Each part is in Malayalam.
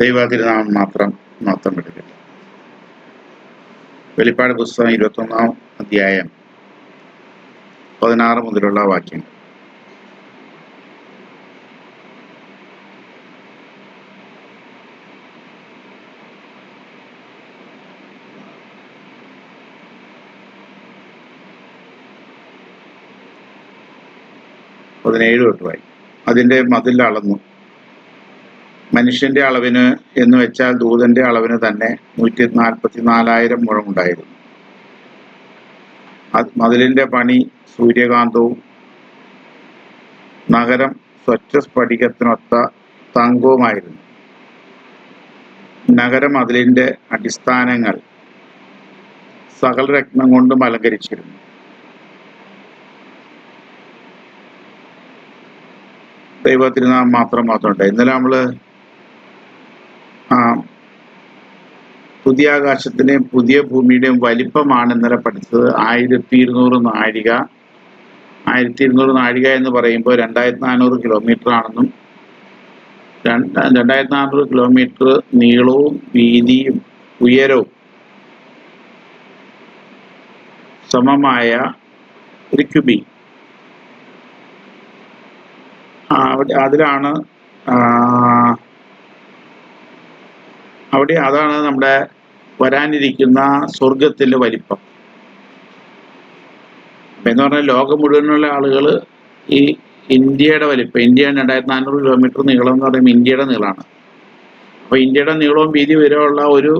ദൈവതിരുനാമം മാത്രം മാത്രം എടുക്കട്ടെ വെളിപ്പാട് പുസ്തകം ഇരുപത്തൊന്നാം അധ്യായം പതിനാറ് മുതലുള്ള വാക്യം. പതിനേഴ് തൊട്ട് വായി അതിന്റെ മതിൽ അളന്നു. മനുഷ്യന്റെ അളവിന് എന്ന് വെച്ചാൽ ദൂതന്റെ അളവിന് തന്നെ നൂറ്റി നാൽപ്പത്തി നാലായിരം മുഴമുണ്ടായിരുന്നു മതിലിന്റെ പണി സൂര്യകാന്തവും നഗരം സ്വച്ഛ സ്ഫടികത്തിനൊത്ത തങ്കവുമായിരുന്നു. നഗരം അതിലിന്റെ അടിസ്ഥാനങ്ങൾ സകല രത്നം കൊണ്ടും അലങ്കരിച്ചിരുന്നു. ദൈവത്തിരുനാം മാത്രം മാത്രമുണ്ട് ഇന്നലെ നമ്മൾ ആ പുതിയ ആകാശത്തിന്റെയും പുതിയ ഭൂമിയുടെയും വലിപ്പമാണ് ഇന്നലെ പഠിച്ചത്. ആയിരത്തി ഇരുന്നൂറ് നാഴിക. ആയിരത്തി ഇരുന്നൂറ് നാഴിക എന്ന് പറയുമ്പോൾ രണ്ടായിരത്തി നാനൂറ് കിലോമീറ്റർ ആണെന്നും രണ്ട് രണ്ടായിരത്തി നാനൂറ് കിലോമീറ്റർ നീളവും വീതിയും ഉയരവും സമമായ ഒരു ക്യുബി അതിലാണ് അവിടെ അതാണ് നമ്മുടെ വരാനിരിക്കുന്ന സ്വർഗത്തിന്റെ വലിപ്പം. എന്ന് പറഞ്ഞാൽ ലോകം മുഴുവനുള്ള ആളുകൾ ഈ ഇന്ത്യയുടെ വലിപ്പം ഇന്ത്യ രണ്ടായിരത്തി നാനൂറ് കിലോമീറ്റർ നീളം എന്ന് പറയുമ്പോൾ ഇന്ത്യയുടെ നീളമാണ് അപ്പോൾ ഇന്ത്യയുടെ നീളവും വീതി വരെയുള്ള ഒരു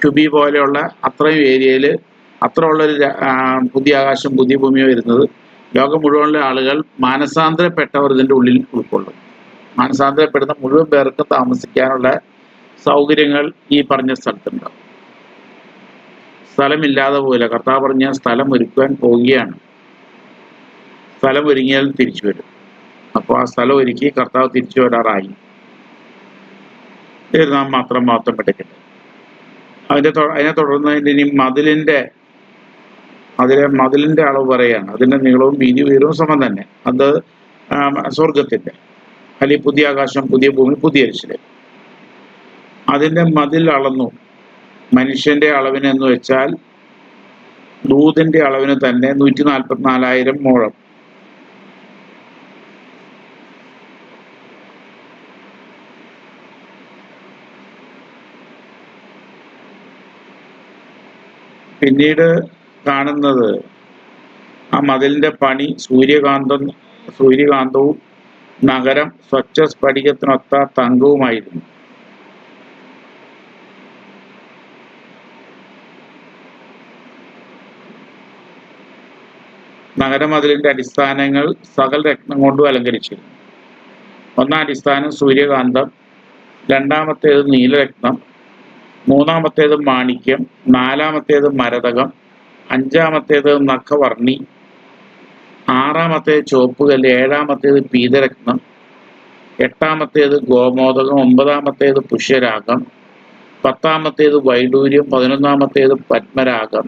ക്യുബി പോലെയുള്ള അത്രയും ഏരിയയിൽ അത്ര ഉള്ളൊരു പുതിയ ആകാശം പുതിയ ഭൂമി വരുന്നത്. ലോകം മുഴുവനുള്ള ആളുകൾ മാനസാന്തരപ്പെട്ടവർ ഇതിന്റെ ഉള്ളിൽ ഉൾക്കൊള്ളും. മാനസാന്തരപ്പെടുന്ന മുഴുവൻ പേർക്ക് താമസിക്കാനുള്ള സൗകര്യങ്ങൾ ഈ പറഞ്ഞ സ്ഥലത്തുണ്ടാവും സ്ഥലമില്ലാതെ പോയില്ല കർത്താവ് പറഞ്ഞ സ്ഥലം ഒരുക്കുവാൻ പോവുകയാണ്. സ്ഥലം ഒരുങ്ങിയാൽ തിരിച്ചു വരും. അപ്പോൾ ആ സ്ഥലം ഒരുക്കി കർത്താവ് തിരിച്ചു വരാറായി. നാം മാത്രം മാത്രം എടുക്കട്ടെ അതിന്റെ അതിനെ തുടർന്ന് ഇനി മതിലിന്റെ അതിലെ മതിലിന്റെ അളവ് പറയാണ് അതിന്റെ നീളവും വീതി ഉയരവും സമം തന്നെ. അത് സ്വർഗത്തിന്റെ അല്ലെങ്കിൽ പുതിയ ആകാശം പുതിയ ഭൂമി പുതിയ അരിശിലെ അതിന്റെ മതിൽ അളന്നു. മനുഷ്യന്റെ അളവിനെന്ന് വെച്ചാൽ ദൂതിന്റെ അളവിന് തന്നെ നൂറ്റി നാൽപ്പത്തി നാലായിരം മുഴം പിന്നീട് കാണുന്നത് ആ മതിലിന്റെ പണി സൂര്യകാന്തം സൂര്യകാന്തവും നഗരം സ്വച്ഛ സ്ഫടികത്തിനൊത്ത തങ്കവുമായിരുന്നു. നഗരമതിലിന്റെ അടിസ്ഥാനങ്ങൾ സകൽ രത്നം കൊണ്ടും അലങ്കരിച്ചിരുന്നു. ഒന്നാം അടിസ്ഥാനം സൂര്യകാന്തം രണ്ടാമത്തേത് നീലരത്നം മൂന്നാമത്തേത് മാണിക്യം നാലാമത്തേത് മരതകം അഞ്ചാമത്തേത് നഖവർണി ആറാമത്തേത് ചുവപ്പുകല്ല് ഏഴാമത്തേത് പീതരത്നം എട്ടാമത്തേത് ഗോമോദകം ഒമ്പതാമത്തേത് പുഷ്യരാഗം പത്താമത്തേത് വൈഡൂര്യം പതിനൊന്നാമത്തേത് പത്മരാഗം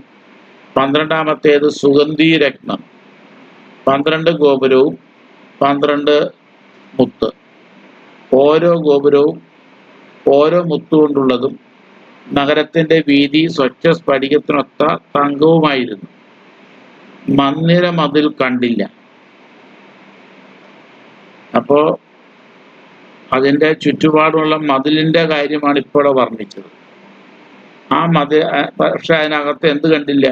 പന്ത്രണ്ടാമത്തേത് സുഗന്ധീരത്നം പന്ത്രണ്ട് ഗോപുരവും പന്ത്രണ്ട് മുത്ത്. ഓരോ ഗോപുരവും ഓരോ മുത്തുകൊണ്ടുള്ളതും നഗരത്തിന്റെ വീതി സ്വച്ഛ സ്ഫടികത്തിനൊത്ത തങ്കവുമായിരുന്നു. മന്ദിര മതിൽ കണ്ടില്ല. അപ്പോ അതിന്റെ ചുറ്റുപാടുമുള്ള മതിലിന്റെ കാര്യമാണ് ഇപ്പോൾ വർണിച്ചത്. ആ മതിൽ പക്ഷെ അതിനകത്ത് എന്ത് കണ്ടില്ല?